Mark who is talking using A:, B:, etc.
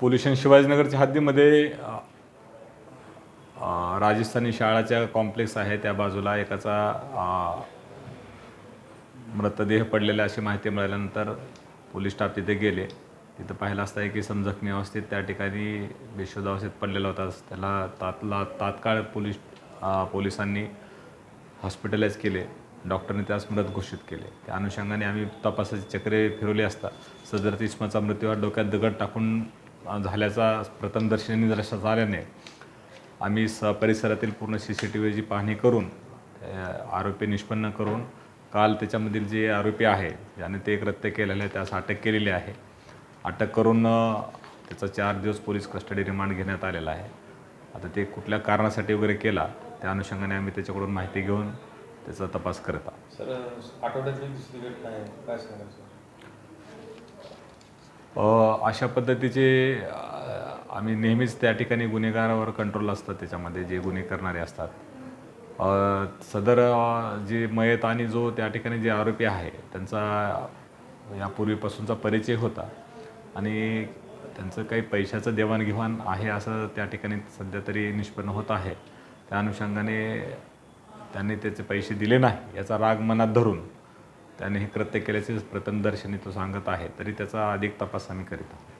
A: Pollution शिवाजीनगरच्या हद्दीमध्ये राजस्थानी शाळाच्या कॉम्प्लेक्स आहे. त्या बाजूला एकाचा मृतदेह पडलेला अशी माहिती मिळाल्यानंतर पोलीस स्टाफ तिथे गेले. तिथं पाहिलं असता की समजखमी अवस्थेत त्या ठिकाणी बेशुद्ध अवस्थेत पडलेला होता. त्याला तातला तात्काळ पोलीस पोलिसांनी हॉस्पिटलाइज केले. डॉक्टरने त्यास मृत घोषित केले. त्या अनुषंगाने आम्ही तपासाची चक्रे फिरवली असता. सदर इस्माचा मृत्यू हा डोक्यात दगड टाकून झाल्याचा प्रथमदर्शनी निदर्शनास आल्याने आम्ही स परिसरातील पूर्ण सी सी टी व्हीची पाहणी करून आरोपी निष्पन्न करून काल त्याच्यामधील जे आरोपी आहे ज्याने ते कृत्य केलेलं आहे त्यास अटक केलेली आहे. अटक करून त्याचा चार दिवस पोलीस कस्टडी रिमांड घेण्यात आलेला आहे. आता ते कुठल्या कारणासाठी वगैरे केला त्या अनुषंगाने आम्ही त्याच्याकडून माहिती घेऊन त्याचा तपास करत आहोत.
B: सर आठवड्यातली दुसरी घटना आहे. काय
A: सांगायचं अशा पद्धतीचे आम्ही नेहमीच त्या ठिकाणी गुन्हेगारावर कंट्रोल असतं त्याच्यामध्ये जे गुन्हे करणारे असतात. सदर जे मयत आणि जो त्या ठिकाणी जे आरोपी आहे त्यांचा यापूर्वीपासूनचा परिचय होता. आणि त्यांचं काही पैशाचं देवाणघेवाण आहे असं त्या ठिकाणी सध्या तरी निष्पन्न होत आहे. त्या अनुषंगाने त्यांनी त्याचे पैसे दिले नाही याचा राग मनात धरून त्याने हे कृत्य केल्याचे प्रथमदर्शनी तो सांगत आहे तरी त्याचा अधिक तपास आम्ही करीत आहोत.